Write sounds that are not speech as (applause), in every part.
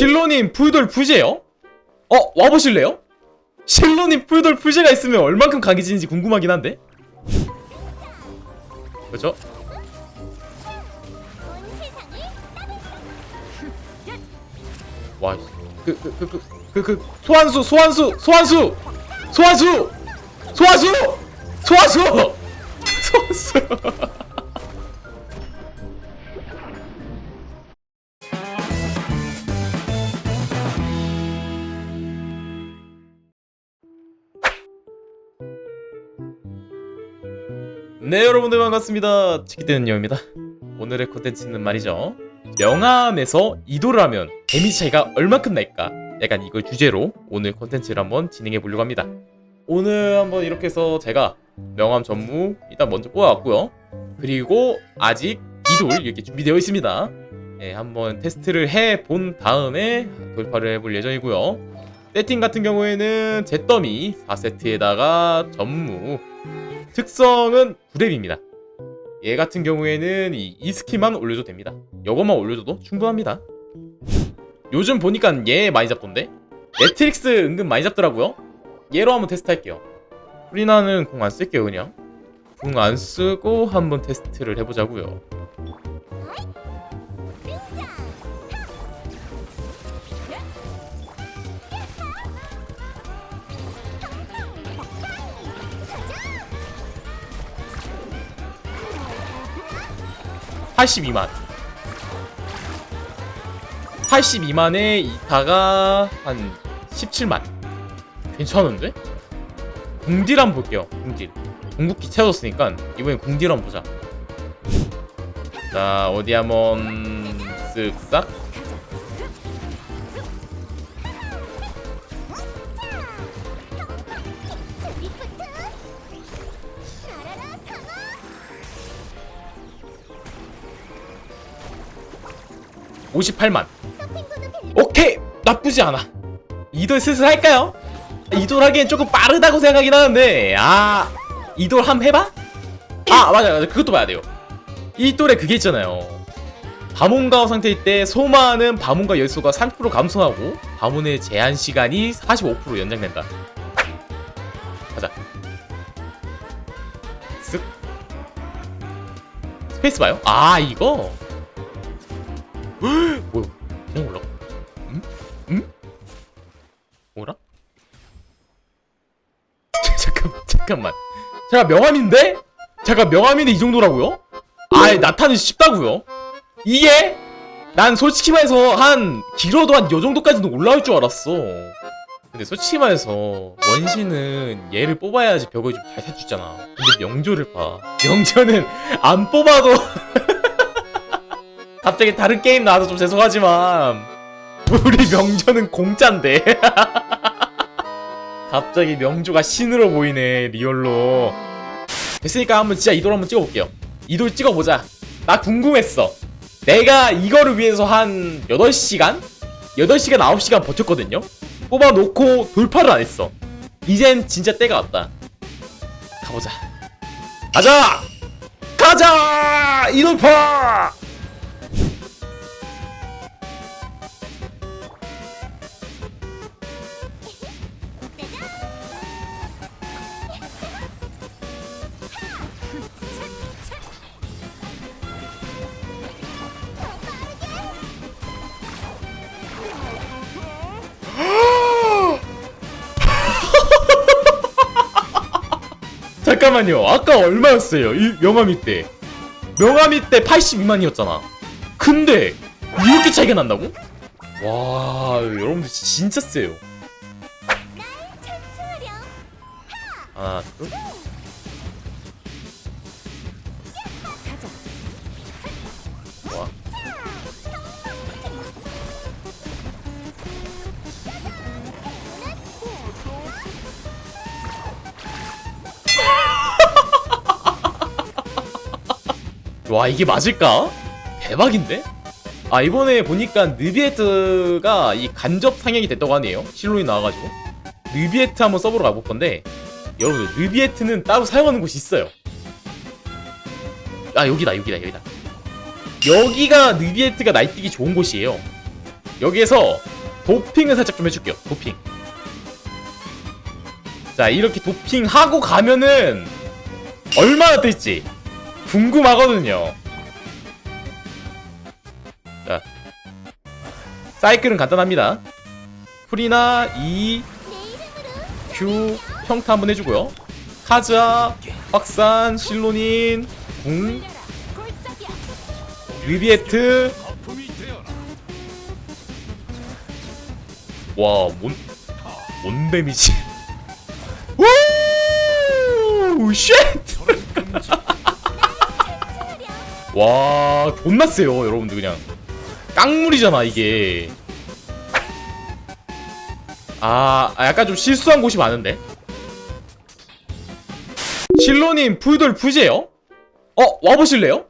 실로님 풀돌 푸제요? 어 와보실래요? 실로님 풀돌 푸제가 있으면 얼만큼 강해지는지 궁금하긴 한데 그죠? 와, 그, 그, 그, 그, 그, 그, 소환수, 소환수, 소환수, 소환수, 소환수, 소환수, (laughs) 소환수. 네, 여러분들 반갑습니다. 치키되는 여입니다. 오늘의 콘텐츠는 말이죠. 명암에서 이도를 하면 데미지 차이가 얼마큼 날까? 약간 이걸 주제로 오늘 콘텐츠를 한번 진행해 보려고 합니다. 오늘 한번 이렇게 해서 제가 명암 전무 일단 먼저 뽑아왔고요. 그리고 아직 이돌 이렇게 준비되어 있습니다. 네, 한번 테스트를 해 본 다음에 돌파를 해볼 예정이고요. 세팅 같은 경우에는 잿더미 4세트에다가 전무 특성은 9렙입니다. 얘 같은 경우에는 이, 이 스킬만 올려도 됩니다. 이것만 올려줘도 충분합니다. 요즘 보니까 얘 많이 잡던데? 매트릭스 은근 많이 잡더라고요. 얘로 한번 테스트 할게요. 프리나는 공 안 쓸게요 그냥. 공 안 쓰고 한번 테스트를 해보자고요. (82만) 82만에 이타가 한 17만. 괜찮은데? 궁딜 한번 볼게요 궁딜. 궁극기 채워졌으니까 이번엔 궁딜 한번 보자. 자 어디 한번 쓱싹 (58만) 오케이! 나쁘지 않아. 이돌 슬슬 할까요? 이돌 하기엔 조금 빠르다고 생각하긴 하는데 아 이돌 함 해봐? 아 맞아 맞아 그것도 봐야 돼요. 이 돌에 그게 있잖아요. 바몬가오 상태일 때 소마는 바몬가 열수가 30% 감소하고 바몬의 제한 시간이 45% 연장된다. 가자. 쓱. 스페이스 봐요? 아 이거 뭐야 그냥 올라가 음? 음? 뭐라? 잠깐만 잠깐만 제가 명함인데? 제가 명함인데 이 정도라고요? 아이 나타는 쉽다고요? 이게? 난 솔직히 말해서 한 길어도 한 요 정도까지는 올라올 줄 알았어 근데 솔직히 말해서 원신은 얘를 뽑아야지 벽을 좀잘 살주잖아 근데 명조를 봐 명조는 안 뽑아도 (laughs) 갑자기 다른 게임 나와서 좀 죄송하지만 우리 명조는 공짜인데. (laughs) 갑자기 명조가 신으로 보이네 리얼로. 됐으니까 한번 진짜 이돌 한번 찍어볼게요. 이돌 찍어보자. 나 궁금했어. 내가 이거를 위해서 한 8시간? 8시간 9시간 버텼거든요? 뽑아놓고 돌파를 안 했어. 이젠 진짜 때가 왔다. 가보자. 가자! 가자! 이돌파! 잠깐만요. 아까 얼마였어요? 이 명함이 때. 명함이 때 82만이었잖아. 근데 이렇게 차이가 난다고? 와, 여러분들 진짜 세요. 하나, 둘. 와 이게 맞을까? 대박인데? 아 이번에 보니까 느비에트가 이 간접 상향이 됐다고 하네요 실론이 나와가지고 느비에트 한번 써보러 가볼 건데 여러분들 느비에트는 따로 사용하는 곳이 있어요 아 여기다 여기다 여기다 여기가 느비에트가 날뛰기 좋은 곳이에요 여기에서 도핑을 살짝 좀 해줄게요. 도핑. 자 이렇게 도핑하고 가면은 얼마나 뜰지 궁금하거든요. 자 사이클은 간단합니다. 풀이나 E, Q, 평타 한번 해주고요. 카즈아, 확산, 실로닌, 궁, 위비에트. 와, 뭔, 뭔 데미지? (laughs) 우, 쉣! 와, 존나 세요, 여러분들 그냥. 깡물이잖아, 이게. 아, 아, 약간 좀 실수한 곳이 많은데? 실로님 푸돌 푸제요? 어, 와보실래요?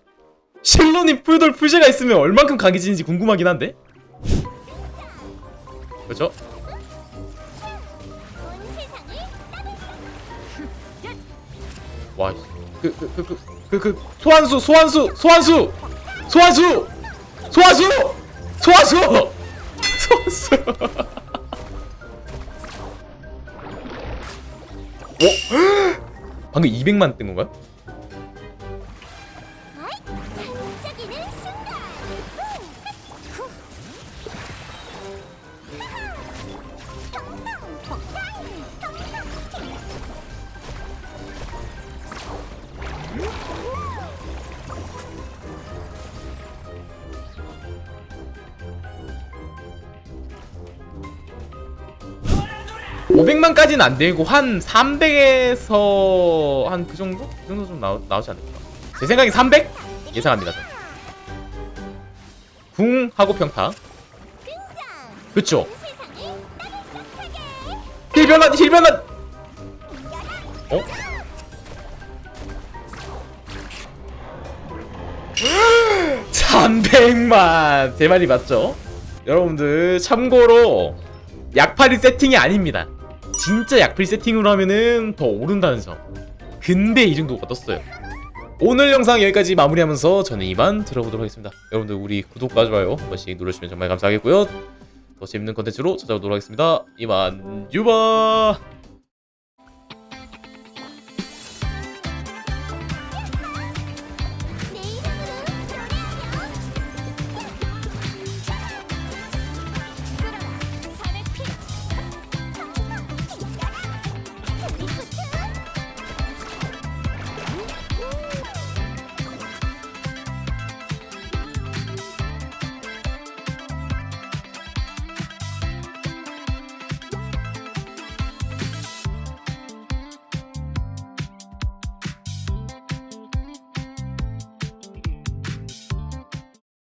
실로님 푸돌 푸제가 있으면 얼만큼 강해지는지 궁금하긴 한데? 그렇죠? 와, 그, 그, 그, 그, 그, 그, 소환수, 소환수, 소환수! 소환수! 소환수! 소환수! 소환수! 어? 방금 200만 뜬 건가요? 500만까지는 안 되고 한 300에서 한 그 정도? 그 정도 좀 나오, 나오지 않을까? 제 생각엔 300 예상합니다. 궁 하고 평타. 그쵸? 힐변한 힐변한. 어? (laughs) (300만) 제 말이 맞죠? 여러분들 참고로 약팔이 세팅이 아닙니다 진짜 약팔 세팅으로 하면은 더 오른다는 점. 근데 이 정도가 떴어요. 오늘 영상 여기까지 마무리하면서 저는 이만 들어보도록 하겠습니다. 여러분들 우리 구독과 좋아요 한 번씩 눌러주시면 정말 감사하겠고요. 더 재밌는 컨텐츠로 찾아오도록 하겠습니다. 이만 유바